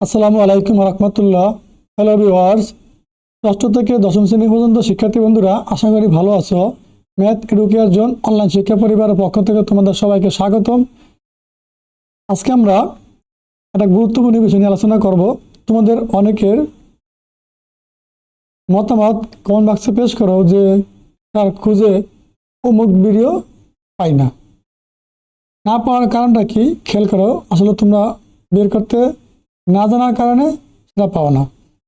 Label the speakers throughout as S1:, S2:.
S1: আসসালামু আলাইকুম রহমতুল্লাহ। Hello viewers ষষ্ঠ থেকে দশম শ্রেণি পর্যন্ত শিক্ষার্থী বন্ধুরা, আশা করি ভালো আছো। ম্যাথ এডুকেয়ার জোন অনলাইন শিক্ষা পরিবারের পক্ষ থেকে তোমাদের সবাইকে স্বাগতম। আজকে আমরা একটা গুরুত্বপূর্ণ বিষয় নিয়ে আলোচনা করব। তোমাদের অনেকের মতামত কমেন্ট বাক্সে পেশ করো যে তার খুঁজে অমুক ভিডিও পাই না। না পাওয়ার কারণটা কি? খেয়াল করো, আসলে তোমরা বের করতে না জানার কারণে সেটা পাও না।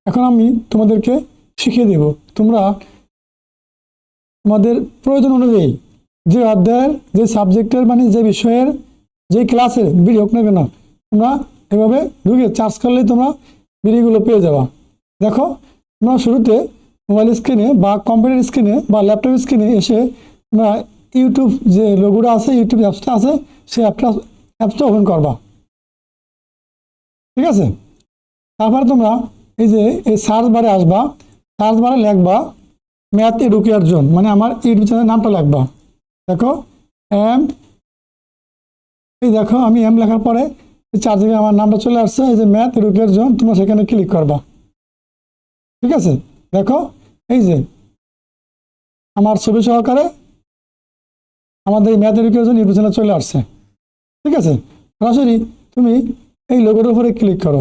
S1: এখন আমি তোমাদেরকে শিখিয়ে দেব। তোমরা তোমাদের প্রয়োজন অনুযায়ী যে অধ্যায়ের, যে সাবজেক্টের মানে যে বিষয়ের, যে ক্লাসের বিড়ি হোক না কেন, তোমরা এভাবে ঢুকে চার্জ করলেই তোমরা বিড়িগুলো পেয়ে যাবা। দেখো তোমরা শুরুতে মোবাইল স্ক্রিনে বা কম্পিউটার স্ক্রিনে বা ল্যাপটপ স্ক্রিনে এসে তোমরা ইউটিউব যে লোগোটা আছে, ইউটিউব অ্যাপসটা আছে, সেই অ্যাপটা, অ্যাপসটা ওপেন করবা। ঠিক আছে? তারপরে তোমরা এই যে এই সার্চ বারে আসবা সার্চ বারে লিখবা ম্যাথ এডুকেয়ার জোন মানে আমার ইউটিউব চ্যানেলের নামটা লেখবা। দেখো এম এই দেখো, আমি এম লেখার পরে এই চার জায়গায় আমার নামটা চলে আসছে, এই যে ম্যাথ এডুকেয়ার জোন তোমরা সেখানে ক্লিক করবা। ঠিক আছে? দেখো, এই যে আমার ছবি সহকারে আমাদের এই ম্যাথ জোন ইউটিউব চ্যানেল চলে আসছে। ঠিক আছে? সরাসরি তুমি এই লোগোর উপরে ক্লিক করো।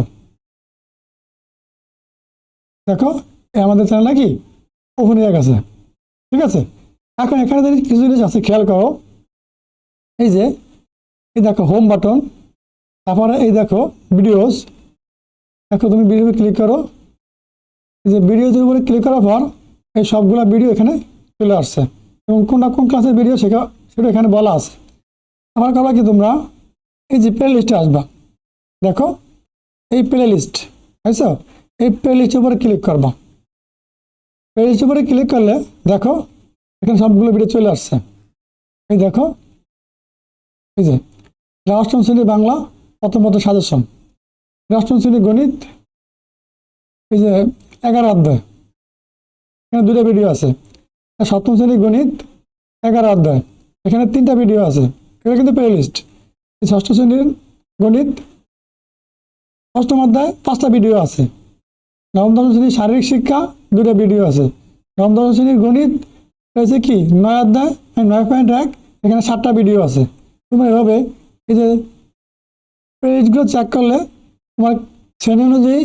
S1: দেখো আমাদের চ্যানেল নাকি? ওপেন হয়ে গেছে। ঠিক আছে? এখন এখানে যদি কিছু জিনিস আছে, খেয়াল করো। এই যে, এই দেখো হোম বাটন তারপরে এই দেখো ভিডিওস দেখো, তুমি ভিডিও ক্লিক করো। এই যে ভিডিওজের উপরে ক্লিক করার পর, এই সবগুলা ভিডিও এখানে চলে আসছে। এবং কোনটা কোন ক্লাসের ভিডিও সেটা সেটা এখানে বলা আছে। আবার করবা কি তোমরা? এই যে প্লে লিস্টে আসবা। দেখো, এই প্লে লিস্ট বুঝছ? এই প্লে লিস্টের উপরে ক্লিক করবা। প্লে লিস্টের উপরে ক্লিক করলে, দেখো, এখানে সবগুলো ভিডিও চলে আসছে। এই দেখো, এই যে অষ্টম শ্রেণি বাংলা, প্রথম প্রথম সাজেশন। অষ্টম শ্রেণি গণিত, এই যে, এগারো অধ্যায়। এখানে দুটো ভিডিও আছে। সপ্তম শ্রেণি গণিত, এগারো অধ্যায়। এখানে তিনটা ভিডিও আছে। এটা কিন্তু প্লে লিস্ট এই ষষ্ঠ শ্রেণির গণিত অষ্টম অধ্যায় পাঁচটা ভিডিও আছে। নবম দশম শ্রেণির শারীরিক শিক্ষা দুটো ভিডিও আছে। নবম দশম শ্রেণির গণিত রয়েছে কি নয় অধ্যায় নয় পয়েন্ট এক, এখানে সাতটা ভিডিও আছে। তোমরা এভাবে এই যে পেজগুলো চেক করলে তোমার শ্রেণি অনুযায়ী,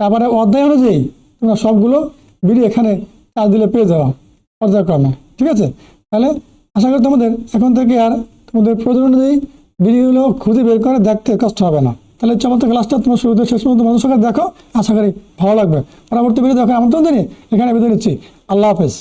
S1: তারপরে অধ্যায় অনুযায়ী তোমরা সবগুলো ভিডিও এখানে চার্জ দিলে পেয়ে যাওয়া পর্যায়ক্রমে, ঠিক আছে? তাহলে আশা করি তোমাদের এখন থেকে আর তোমাদের প্রয়োজন অনুযায়ী ভিডিওগুলো খুঁজে বের করে দেখতে কষ্ট হবে না। তাহলে চমৎকার ক্লাসটা তোমার শুরুতে শেষ পর্যন্ত মানুষ দেখো, আশা করি ভালো লাগবে। পরবর্তী ভিডিও দেখো আমন্ত্রণ জানিয়ে এখানে বেঁধে নিচ্ছি। আল্লাহ হাফেজ।